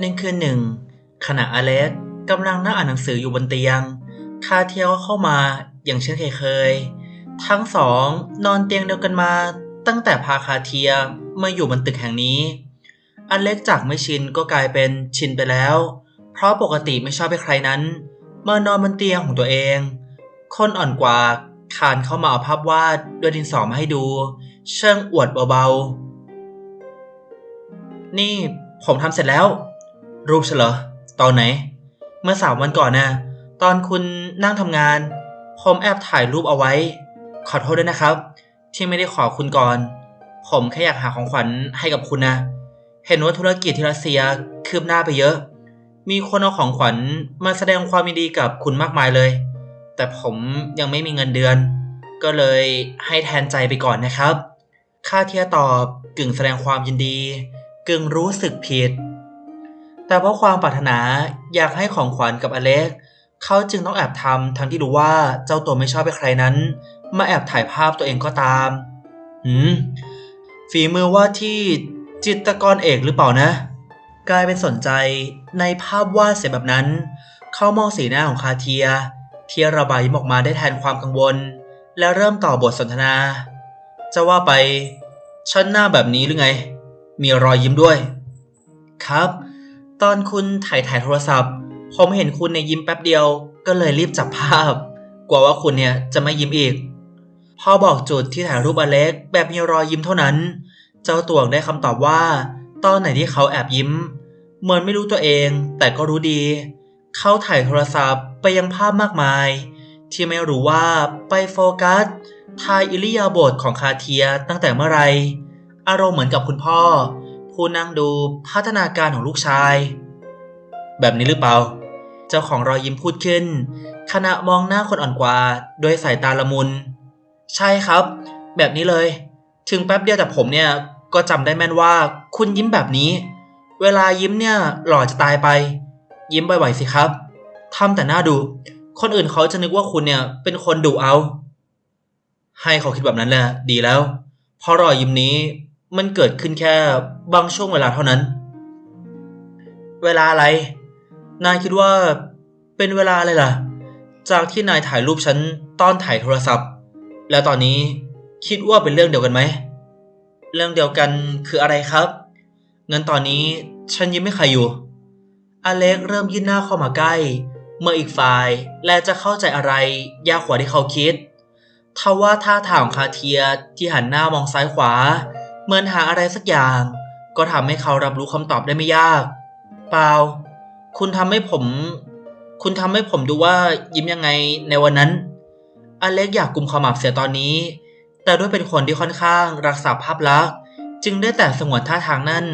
ในคืนหนึ่ง ขณะอเล็กกำลังนั่งอ่านหนังสืออยู่บนเตียง คาเทียก็เข้ามาอย่างเช่นเคย ทั้งสองนอนเตียงเดียวกันมาตั้งแต่พาคาเทียมาอยู่บนตึกแห่งนี้ อเล็กจากไม่ชินก็กลายเป็นชินไปแล้ว เพราะปกติไม่ชอบให้ใครนั้นมานอนบนเตียงของตัวเอง คนอ่อนกว่าคานเข้ามาเอาภาพวาดด้วยดินสอมาให้ดู เชิงอวดเบาๆ นี่ผมทำเสร็จแล้ว รูปเหรอตอนไหน เมื่อสามวันก่อนนะตอนคุณนั่งทำงาน ผมแอบถ่ายรูปเอาไว้ ขอโทษด้วยนะครับ ที่ไม่ได้ขอคุณก่อน ผมแค่อยากหาของขวัญให้กับคุณนะ เห็นว่าธุรกิจที่รัสเซียคืบหน้าไปเยอะ มีคนเอาของขวัญมาแสดงความยินดีกับคุณมากมายเลย แต่ผมยังไม่มีเงินเดือน ก็เลยให้แทนใจไปก่อนนะครับ ค่าเทียตอบกึ่งแสดงความยินดี กึ่งรู้สึกผิด แต่เพราะความปรารถนาอยากให้ของขวัญกับอเล็ก เขาจึงต้องแอบทำทั้งที่รู้ว่าเจ้าตัวไม่ชอบให้ใครนั้น มาแอบถ่ายภาพตัวเองก็ตาม หืม ฝีมือว่าที่จิตรกรเอกหรือเปล่านะ กลายเป็นสนใจในภาพวาดเสียแบบนั้น เขามองสีหน้าของคาเทีย ที่ระบายออกมาได้แทนความกังวล และเริ่มต่อบทสนทนา จะว่าไปฉันหน้าแบบนี้หรือไง มีรอยยิ้มด้วย ครับ ตอนคุณถ่ายถ่ายโทรศัพท์ ผมเห็นคุณในยิ้มแป๊บเดียว ก็เลยรีบจับภาพ กลัวว่าคุณเนี่ยจะไม่ยิ้มอีก พอบอกจุดที่ถ่ายรูปอเล็กแบบมีรอยยิ้มเท่านั้น เจ้าตัวได้คำตอบว่า ตอนไหนที่เขาแอบยิ้ม เหมือนไม่รู้ตัวเอง แต่ก็รู้ดี เขาถ่ายโทรศัพท์ไปยังภาพมากมาย ที่ไม่รู้ว่าไปโฟกัสทายอิริยาบถของคาเทียตั้งแต่เมื่อไหร่ อารมณ์เหมือนกับคุณพ่อ ผู้นั่งดูพัฒนาการของลูกชาย แบบนี้หรือเปล่า เจ้าของรอยยิ้มพูดขึ้น ขณะมองหน้าคนอ่อนกว่าด้วยสายตาละมุน ใช่ครับ แบบนี้เลย ถึงแป๊บเดียวแต่ผมเนี่ยก็จำได้แม่นว่าคุณยิ้มแบบนี้ เวลายิ้มเนี่ยหล่อจะตายไป ยิ้มบ่อยๆสิครับทำแต่หน้าดุคนอื่นเขาจะนึกว่าคุณเนี่ยเป็นคนดุเอา ให้เขาคิดแบบนั้นแหละดีแล้ว เพราะรอยยิ้มนี้ มันเกิดขึ้นแค่บางช่วงเวลาเท่านั้น เวลาอะไร นายคิดว่าเป็นเวลาอะไรล่ะ จากที่นายถ่ายรูปฉันตอนถ่ายโทรศัพท์ แล้วตอนนี้คิดว่าเป็นเรื่องเดียวกันไหม เรื่องเดียวกันคืออะไรครับเงินตอนนี้ฉันยิ้มไม่ใครอยู่ อเล็กเริ่มยื่นหน้าเข้ามาใกล้ เมื่ออีกฝ่ายและจะเข้าใจอะไร ยากกว่าที่เขาคิดทว่าท่าทางของคาเทียที่หันหน้ามองซ้ายขวา เหมือนหาอะไรสักอย่าง ก็ทำให้เขารับรู้คำตอบได้ไม่ยาก เปล่า คุณทำให้ผม คุณทำให้ผมดูว่ายิ้มยังไงในวันนั้น อเล็กอยากกุมขมับเสียตอนนี้ แต่ด้วยเป็นคนที่ค่อนข้างรักษาภาพลักษณ์จึงได้แต่สงวนท่าทางนั่น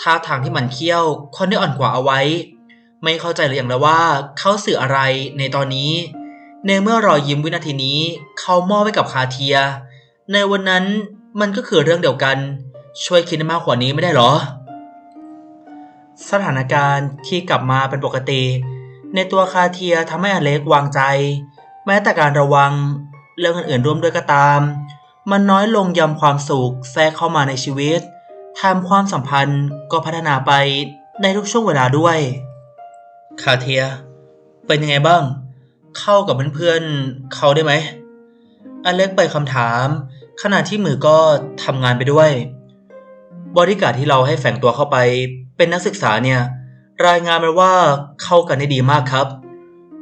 ท่าทางที่มันเคี้ยวคนที่อ่อนกว่าเอาไว้ ไม่เข้าใจเลยอย่างไรว่าเขาสื่ออะไรในตอนนี้ ในเมื่อรอยยิ้มวินาทีนี้ เขามอบไว้กับคาเทีย ในวันนั้น มันก็คือเรื่องเดียวกัน ช่วยคิดมากกว่านี้ไม่ได้หรอ สถานการณ์ที่กลับมาเป็นปกติ ในตัวคาเทียทำให้อเล็กวางใจ แม้แต่การระวังเรื่องอื่นๆร่วมด้วยก็ตาม มันน้อยลงยำความสุขแทรกเข้ามาในชีวิตแถมความสัมพันธ์ก็พัฒนาไปในทุกช่วงเวลาด้วย คาเทีย เป็นยังไงบ้าง เข้ากับเพื่อนๆเขาได้ไหม อเล็กไปคำถาม ขณะที่มือก็ทำงานไปด้วย บริการที่เราให้แฝงตัวเข้าไป เป็นนักศึกษาเนี่ย รายงานมาว่าเข้ากันได้ดีมากครับ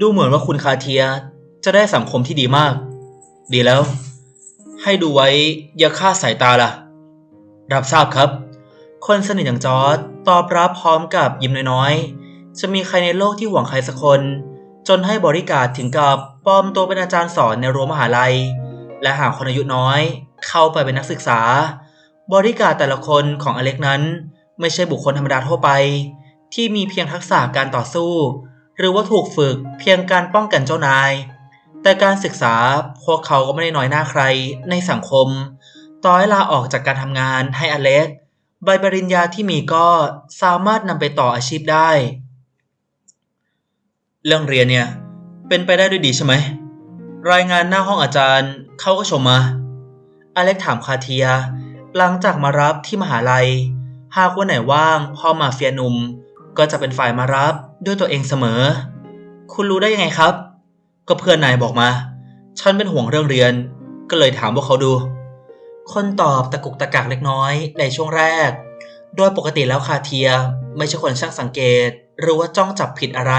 ดูเหมือนว่าคุณคาเทียจะได้สังคมที่ดีมาก ดีแล้ว ให้ดูไว้อย่าฆ่าสายตาล่ะ รับทราบครับ คนสนิทอย่างจอร์ดตอบรับพร้อมกับยิ้มน้อยๆ จะมีใครในโลกที่หวังใครสักคน จนให้บริการถึงกับปลอมตัวเป็นอาจารย์สอนในรั้วมหาลัย และหาคนอายุน้อย เข้าไปเป็นนักศึกษา บริการแต่ละคนของอเล็กนั้น ไม่ใช่บุคคลธรรมดาทั่วไป ที่มีเพียงทักษะการต่อสู้ หรือว่าถูกฝึกเพียงการป้องกันเจ้านาย แต่การศึกษาพวกเขาก็ไม่ได้น้อยหน้าใครในสังคม ต่อให้ลาออกจากการทำงานให้อเล็ก ใบปริญญาที่มีก็สามารถนำไปต่ออาชีพได้ เรื่องเรียนเนี่ยเป็นไปได้ด้วยดีใช่ไหมรายงานหน้าห้องอาจารย์เขาก็ชมมา อเล็กถามคาเทีย หลังจากมารับที่มหาลัย หากวันไหนว่างพ่อมาเฟียหนุ่ม ก็จะเป็นฝ่ายมารับด้วยตัวเองเสมอ คุณรู้ได้ยังไงครับ ก็เพื่อนนายบอกมา ฉันเป็นห่วงเรื่องเรียน ก็เลยถามพวกเขาดู คนตอบตะกุกตะกักเล็กน้อยในช่วงแรก โดยปกติแล้วคาเทียไม่ใช่คนช่างสังเกต หรือว่าจ้องจับผิดอะไร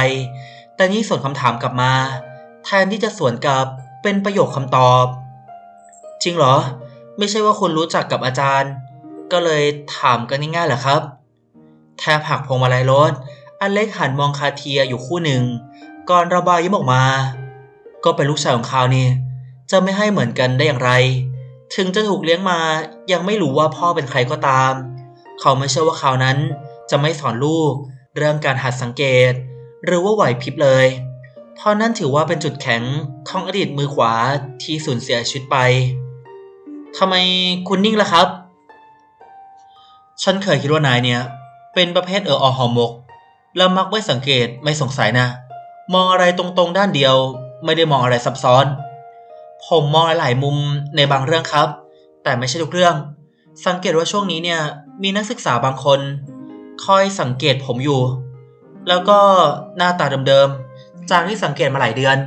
แต่นี่ส่วนคำถามกลับมา แทนที่จะสวนกลับเป็นประโยคคำตอบ จริงเหรอ ไม่ใช่ว่าคุณรู้จักกับอาจารย์ ก็เลยถามกันง่ายๆเหรอครับแทบหักพวงมาลัยรถอเล็กหันมองคาเทียอยู่คู่หนึ่ง ก่อนระบายยิ้มออกมา ก็เป็นลูกชายของเขานี่ จะไม่ให้เหมือนกันได้อย่างไร ถึงจะถูกเลี้ยงมา ยังไม่รู้ว่าพ่อเป็นใครก็ตาม เขาไม่เชื่อว่าเขานั้นจะไม่สอนลูก เรื่องการหัดสังเกต หรือว่าไหวพริบเลยเพราะนั่นถือว่าเป็นจุดแข็งของอดีตมือขวาที่สูญเสียชีวิตไป ทำไมคุณนิ่งล่ะครับ ฉันเคยคิดว่านายเนี่ย เป็นประเภทเอออหอมก แล้วมักไม่สังเกตไม่สงสัยนะ มองอะไรตรงๆด้านเดียว ไม่ได้มองอะไรซับซ้อน ผมมองหลายๆมุมในบางเรื่องครับ แต่ไม่ใช่ทุกเรื่อง สังเกตว่าช่วงนี้เนี่ย มีนักศึกษาบางคน คอยสังเกตผมอยู่ แล้วก็หน้าตาเดิมๆจากที่สังเกตมาหลายเดือน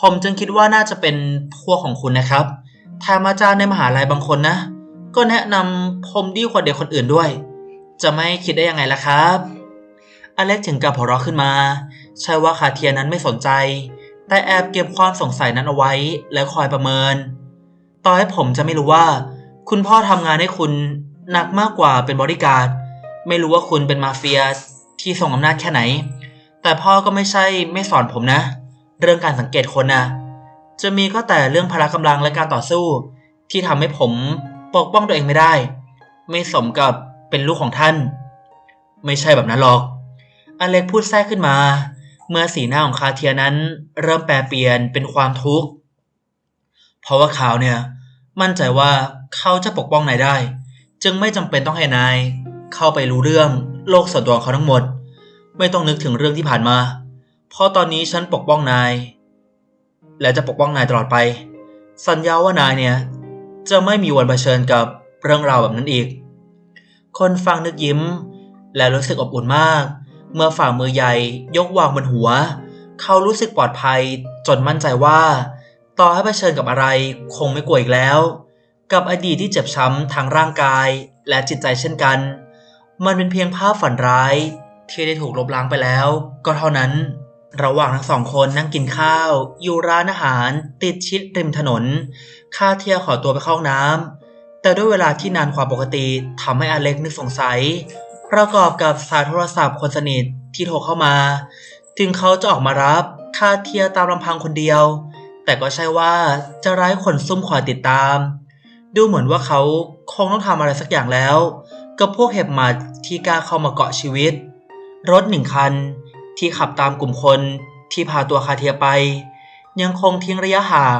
ผมจึงคิดว่าน่าจะเป็นพวกของคุณนะครับ แถมอาจารย์ในมหาลัยบางคนนะ ก็แนะนำผมดีกว่าเด็กคนอื่นด้วย จะไม่คิดได้ยังไงล่ะครับ อเล็กถึงกับหัวเราะขึ้นมา ใช่ว่าคาเทียนั้นไม่สนใจ แต่แอบเก็บความสงสัยนั้นเอาไว้ แล้วคอยประเมิน ต่อให้ผมจะไม่รู้ว่า คุณพ่อทำงานให้คุณหนักมากกว่าเป็นบริการไม่รู้ว่าคุณเป็นมาเฟียที่ทรงอำนาจแค่ไหน แต่พ่อก็ไม่ใช่ไม่สอนผมนะ เรื่องการสังเกตคนนะ จะมีก็แต่เรื่องพละกำลังและการต่อสู้ ที่ทำให้ผมปกป้องตัวเองไม่ได้ ไม่สมกับเป็นลูกของท่าน ไม่ใช่แบบนั้นหรอก อเล็กพูดแทรกขึ้นมา เมื่อสีหน้าของคาเทียนั้น เริ่มแปรเปลี่ยนเป็นความทุกข์ เพราะว่าเขาเนี่ย มั่นใจว่าเขาจะปกป้องนายได้ จึงไม่จำเป็นต้องให้นาย เข้าไปรู้เรื่องโลกส่วนตัวของเขาทั้งหมด ไม่ต้องนึกถึงเรื่องที่ผ่านมา เพราะตอนนี้ฉันปกป้องนาย และจะปกป้องนายตลอดไป สัญญาว่านายเนี่ย จะไม่มีวันเผชิญกับเรื่องราวแบบนั้นอีก คนฟังนึกยิ้ม และรู้สึกอบอุ่นมาก เมื่อฝ่ามือใหญ่ยกวางบนหัว เขารู้สึกปลอดภัยจนมั่นใจว่า ต่อให้เผชิญกับอะไรคงไม่กลัวอีกแล้ว กับอดีตที่เจ็บช้ำทางร่างกายและจิตใจเช่นกัน มันเป็นเพียงภาพฝันร้ายที่ได้ถูกลบล้างไปแล้ว ก็เท่านั้น ระหว่างทั้งสองคนนั่งกินข้าว อยู่ร้านอาหารติดชิดริมถนนคาเทียขอตัวไปเข้าห้องน้ำแต่ด้วยเวลาที่นานกว่าปกติทำให้อเล็กนึกสงสัย ประกอบกับสายโทรศัพท์คนสนิทที่โทรเข้ามา ถึงเขาจะออกมารับคาเทียตามลำพังคนเดียว แต่ก็ใช่ว่าจะร้ายคนซุ่มคอยติดตาม ดูเหมือนว่าเขาคงต้องทำอะไรสักอย่างแล้ว กับพวกเห็บหมัดที่กล้าเข้ามาเกาะชีวิต รถหนึ่งคัน ที่ขับตามกลุ่มคนที่พาตัวคาเทียไป ยังคงทิ้งระยะห่าง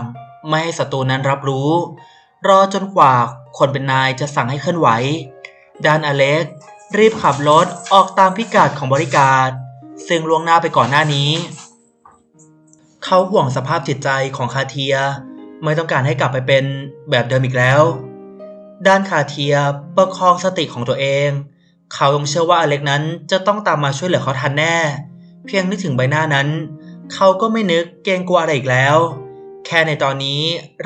ไม่ให้ศัตรูนั้นรับรู้ รอจนกว่าคนเป็นนายจะสั่งให้เคลื่อนไหว ด้านอเล็กรีบขับรถออกตามพิกัดของบริการ ซึ่งล่วงหน้าไปก่อนหน้านี้ เขาห่วงสภาพจิตใจของคาเทีย ไม่ต้องการให้กลับไปเป็นแบบเดิมอีกแล้ว ด้านคาเทียประคองสติของตัวเอง เขายังเชื่อว่าอเล็กนั้นจะต้องตามมาช่วยเหลือเขาทันแน่ เพียงนึกถึงใบหน้านั้น เขาก็ไม่นึกเกรงกลัวอะไรอีกแล้ว แค่ในตอนนี้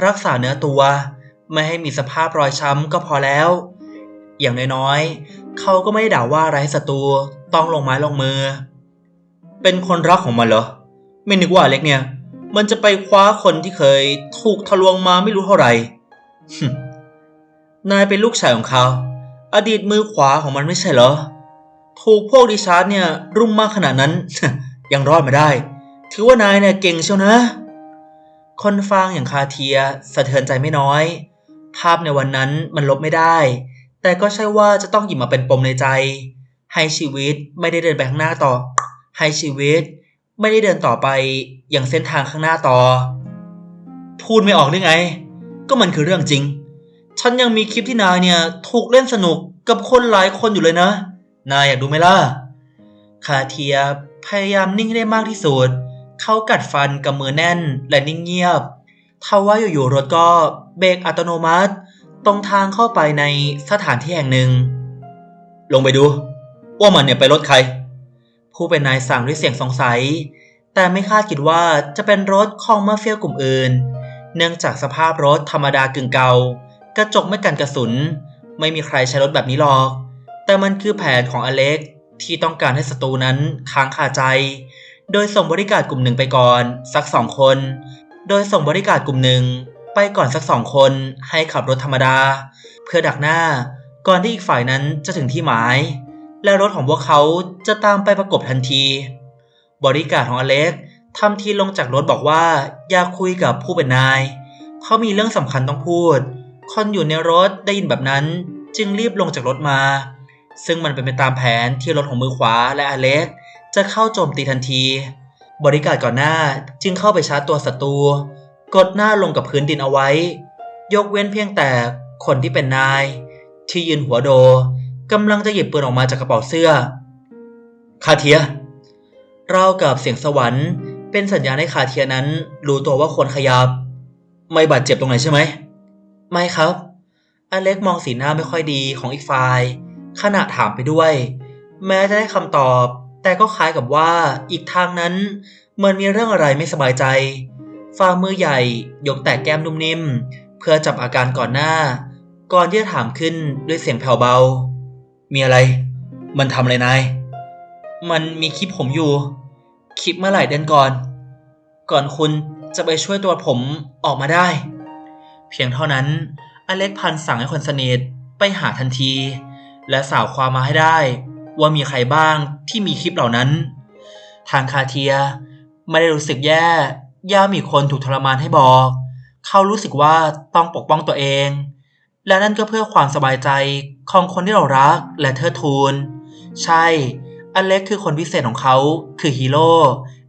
รักษาเนื้อตัว ไม่ให้มีสภาพรอยช้ำก็พอแล้ว อย่างน้อยๆเขาก็ไม่ได้ด่าว่าอะไรให้ศัตรูต้องลงไม้ลงมือ เป็นคนรักของมันเหรอ ไม่นึกว่าเล็กเนี่ย มันจะไปคว้าคนที่เคยถูกทะลวงมาไม่รู้เท่าไหร่นายเป็นลูกชายของเขา อดีตมือขวาของมันไม่ใช่เหรอ ถูกพวกดิชาร์ดเนี่ย รุมมากขนาดนั้น ยังรอดมาได้ ถือว่านายเนี่ยเก่งเชียวนะ คนฟังอย่างคาเทียสะเทือนใจไม่น้อย ภาพในวันนั้นมันลบไม่ได้ แต่ก็ใช่ว่าจะต้องหยิบมาเป็นปมในใจ ให้ชีวิตไม่ได้เดินไปข้างหน้าต่อ ให้ชีวิตไม่ได้เดินต่อไปอย่างเส้นทางข้างหน้าต่อ พูดไม่ออกได้ไง ก็มันคือเรื่องจริง ฉันยังมีคลิปที่นายเนี่ยถูกเล่นสนุกกับคนหลายคนอยู่เลยนะ นายอยากดูไหมล่ะ คาเทียพยายามนิ่งให้ได้มากที่สุด เขากัดฟันกับมือแน่นและนิ่งเงียบทว่าอยู่ๆรถก็เบรกอัตโนมัติ ตรงทางเข้าไปในสถานที่แห่งหนึ่ง ลงไปดู ว่ามันเนี่ยไปรถใคร ผู้เป็นนายสั่งด้วยเสียงสงสัย แต่ไม่คาดคิดว่าจะเป็นรถของมาเฟียกลุ่มอื่น เนื่องจากสภาพรถธรรมดากึ่งเก่ากระจกไม่กันกระสุน ไม่มีใครใช้รถแบบนี้หรอก แต่มันคือแผนของอเล็กที่ต้องการให้ศัตรูนั้นค้างคาใจ โดยส่งบริการกลุ่มหนึ่งไปก่อนสักสองคน โดยส่งบริการกลุ่มหนึ่งไปก่อนสักสองคนให้ขับรถธรรมดา เพื่อดักหน้าก่อนที่อีกฝ่ายนั้นจะถึงที่หมาย และรถของพวกเขาจะตามไปประกบทันที บริการของอเล็กทำทีลงจากรถบอกว่าอยากคุยกับผู้เป็นนาย เขามีเรื่องสำคัญต้องพูด คนอยู่ในรถได้ยินแบบนั้นจึงรีบลงจากรถมา ซึ่งมันเป็นไปตามแผนที่รถของมือขวาและอเล็กจะเข้าโจมตีทันที บริการก่อนหน้าจึงเข้าไปชาร์จตัวศัตรู กดหน้าลงกับพื้นดินเอาไว้ ยกเว้นเพียงแต่คนที่เป็นนาย ที่ยืนหัวโดกำลังจะหยิบปืนออกมาจากกระเป๋าเสื้อ คาเทีย เรากับเสียงสวรรค์ เป็นสัญญาณให้คาเทียนั้นรู้ตัวว่าควรขยับ ไม่บาดเจ็บตรงไหนใช่ไหม ไม่ครับ อเล็กมองสีหน้าไม่ค่อยดีของอีกฝ่าย ขณะถามไปด้วย แม้จะได้คำตอบ แต่ก็คล้ายกับว่าอีกทางนั้นเหมือนมีเรื่องอะไรไม่สบายใจ ฝ่ามือใหญ่ยกแตะแก้มนุ่มนิ่ม เพื่อจับอาการก่อนหน้า ก่อนที่จะถามขึ้นด้วยเสียงแผ่วเบา มีอะไร มันทำอะไรนาย มันมีคลิปผมอยู่ คลิปเมื่อไหร่เดือนก่อน ก่อนคุณจะไปช่วยตัวผมออกมาได้ เพียงเท่านั้น อเล็กพันสั่งให้คนสนิทไปหาทันที และสาวความมาให้ได้ ว่ามีใครบ้างที่มีคลิปเหล่านั้น ทางคาเทียไม่ได้รู้สึกแย่ย่ามีคนถูกทรมานให้บอก เขารู้สึกว่าต้องปกป้องตัวเอง และนั่นก็เพื่อความสบายใจของคนที่เรารักและเทิดทูน ใช่ อเล็กคือคนพิเศษของเขา คือฮีโร่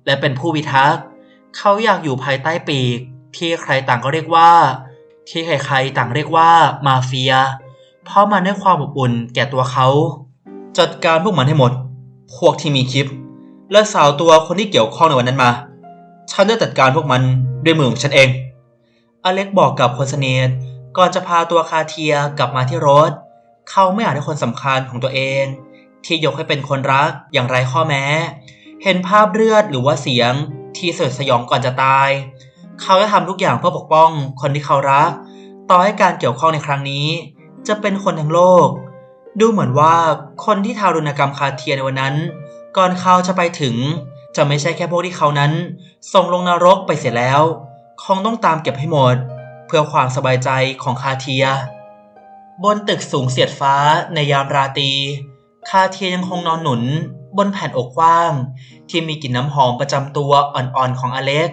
และเป็นผู้พิทักษ์ เขาอยากอยู่ภายใต้ปีก ที่ใครต่างก็เรียกว่า ที่ใครๆต่างเรียกว่ามาเฟีย เพราะมันให้ความอบอุ่นแก่ตัวเขา จัดการพวกมันให้หมด พวกที่มีคลิป และสาวตัวคนที่เกี่ยวข้องในวันนั้นมา ฉันจะจัดการพวกมันด้วยมือของฉันเอง อเล็กบอกกับคนสนิทก่อนจะพาตัวคาเทียกลับมาที่รถ เขาไม่อยากให้คนสำคัญของตัวเอง ที่ยกให้เป็นคนรักอย่างไรข้อแม้ เห็นภาพเลือดหรือว่าเสียงที่สยดสยองก่อนจะตาย เขาจะทำทุกอย่างเพื่อปกป้องคนที่เขารัก ต่อให้การเกี่ยวข้องในครั้งนี้ จะเป็นคนทั้งโลก ดูเหมือนว่าคนที่ทารุณกรรมคาเทียในวันนั้น ก่อนเขาจะไปถึง จะไม่ใช่แค่พวกที่เขานั้น ส่งลงนรกไปเสียแล้ว คงต้องตามเก็บให้หมด เพื่อความสบายใจของคาเทีย บนตึกสูงเสียดฟ้าในยามราตรีคาเทียยังคงนอนหนุน บนแผ่นอกกว้าง ที่มีกลิ่นน้ำหอมประจำตัวอ่อนๆของอเล็ก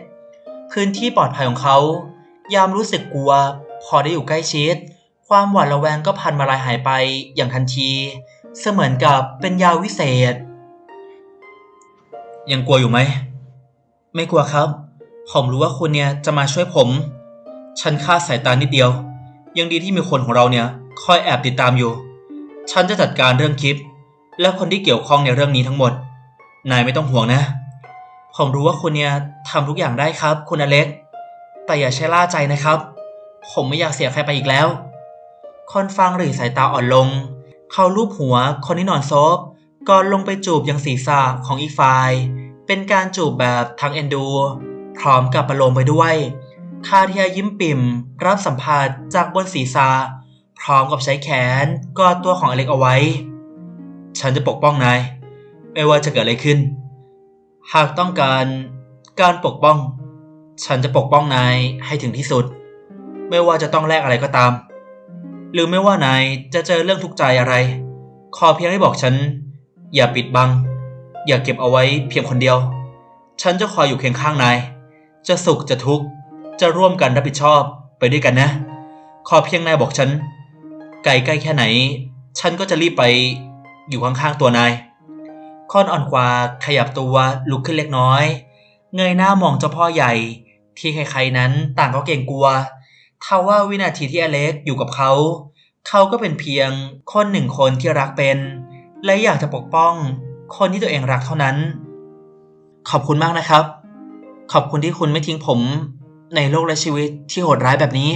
พื้นที่ปลอดภัยของเขา ยามรู้สึกกลัว พอได้อยู่ใกล้ชิด ความหวาดระแวงก็พันมาลายหายไปอย่างทันที เสมือนกับเป็นยาวิเศษ ยังกลัวอยู่ไหม ไม่กลัวครับ ผมรู้ว่าคุณเนี่ยจะมาช่วยผม ฉันคาดสายตานิดเดียว ยังดีที่มีคนของเราเนี่ยคอยแอบติดตามอยู่ ฉันจะจัดการเรื่องคลิป และคนที่เกี่ยวข้องในเรื่องนี้ทั้งหมด นายไม่ต้องห่วงนะ ผมรู้ว่าคุณเนี่ยทำทุกอย่างได้ครับ คุณอเล็ก แต่อย่าใช้ล่าใจนะครับ ผมไม่อยากเสียใครไปอีกแล้ว คนฟังหรี่สายตาอ่อนลง เขาลูบหัวคนที่นอนซบก่อนลงไปจูบยังศีรษะของอีกฝ่าย เป็นการจูบแบบทั้งเอ็นดู พร้อมกับประโลมไปด้วยคาเทียยิ้มปิ่ม รับสัมผัสจากบนศีรษะพร้อมกับใช้แขนกอดตัวของอเล็กเอาไว้ ฉันจะปกป้องนาย ไม่ว่าจะเกิดอะไรขึ้น หากต้องการการปกป้อง ฉันจะปกป้องนายให้ถึงที่สุด ไม่ว่าจะต้องแลกอะไรก็ตาม หรือไม่ว่านายจะเจอเรื่องทุกข์ใจอะไร ขอเพียงให้บอกฉัน อย่าปิดบัง อย่าเก็บเอาไว้เพียงคนเดียว ฉันจะคอยอยู่เคียงข้างนาย จะสุขจะทุกข์จะร่วมกันรับผิดชอบไปด้วยกันนะ ขอเพียงนายบอกฉัน ไกลใกล้แค่ไหน ฉันก็จะรีบไปอยู่ข้างๆตัวนายค่อนอ่อนกว่าขยับตัวลุกขึ้นเล็กน้อย เงยหน้ามองเจ้าพ่อใหญ่ ที่ใครๆนั้นต่างก็เกรงกลัว ทว่าวินาทีที่อเล็กอยู่กับเขา เขาก็เป็นเพียงคนหนึ่งคนที่รักเป็น และอยากจะปกป้องคนที่ตัวเองรักเท่านั้น ขอบคุณมากนะครับ ขอบคุณที่คุณไม่ทิ้งผมในโลกและชีวิตที่โหดร้ายแบบนี้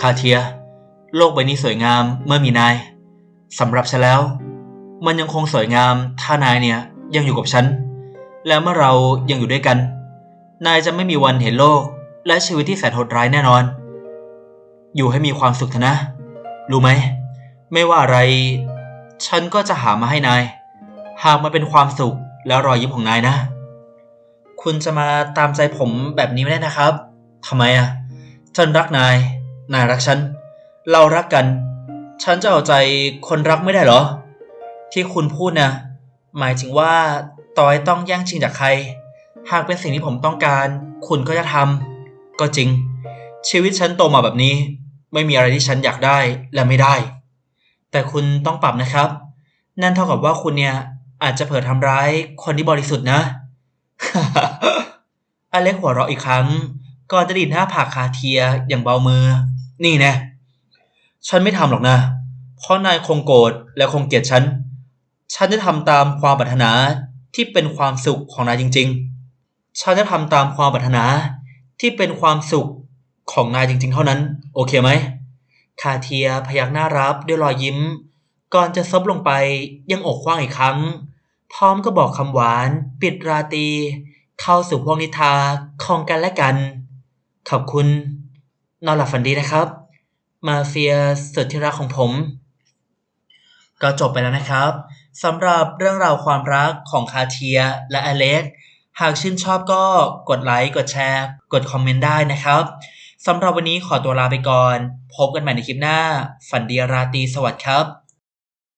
คาเทีย โลกใบนี้สวยงามเมื่อมีนายสำหรับฉันแล้ว มันยังคงสวยงามถ้านายเนี่ยยังอยู่กับฉัน และเมื่อเรายังอยู่ด้วยกัน นายจะไม่มีวันเห็นโลกและชีวิตที่แสนโหดร้ายแน่นอน อยู่ให้มีความสุขเถอะนะ รู้ไหม ไม่ว่าอะไร ฉันก็จะหามาให้นาย หากมันเป็นความสุขและรอยยิ้มของนายนะ คุณจะมาตามใจผมแบบนี้ไม่ได้นะครับทำไมอะ ฉันรักนาย นายรักฉัน เรารักกัน ฉันจะเอาใจคนรักไม่ได้เหรอ ที่คุณพูดนะหมายถึงว่าต่อยต้องแย่งชิงจากใคร หากเป็นสิ่งที่ผมต้องการ คุณก็จะทำก็จริง ชีวิตฉันโตมาแบบนี้ ไม่มีอะไรที่ฉันอยากได้และไม่ได้ แต่คุณต้องปรับนะครับ นั่นเท่ากับว่าคุณเนี่ยอาจจะเผลอทำร้ายคนที่บริสุทธิ์นะ อเล็กหัวเราะอีกครั้งก่อนจะดีดหน้าผากคาเทียอย่างเบามือ นี่แน่ฉันไม่ทำหรอกนะ เพราะนายคงโกรธและคงเกลียดฉัน ฉันจะทำตามความปรารถนาที่เป็นความสุขของนายจริง ๆ ฉันจะทำตามความปรารถนาที่เป็นความสุข ของนายจริงๆ เท่านั้น โอเคไหม คาเทียพยักหน้ารับด้วยรอยยิ้ม ก่อนจะซบลงไปยังอกกว้างอีกครั้ง พร้อมก็บอกคำหวาน ปิดราตรีเข้าสู่พวงนิทาของกันและกัน ขอบคุณ นอนหลับฝันดีนะครับ มาเฟียสุดที่รักของผม ก็จบไปแล้วนะครับสำหรับเรื่องราวความรักของคาเทียและอเล็ก หากชื่นชอบก็กดไลค์ กดแชร์ กดคอมเมนต์ได้นะครับ สำหรับวันนี้ขอตัวลาไปก่อน พบกันใหม่ในคลิปหน้า ฝันดีราตรีสวัสดิ์ครับ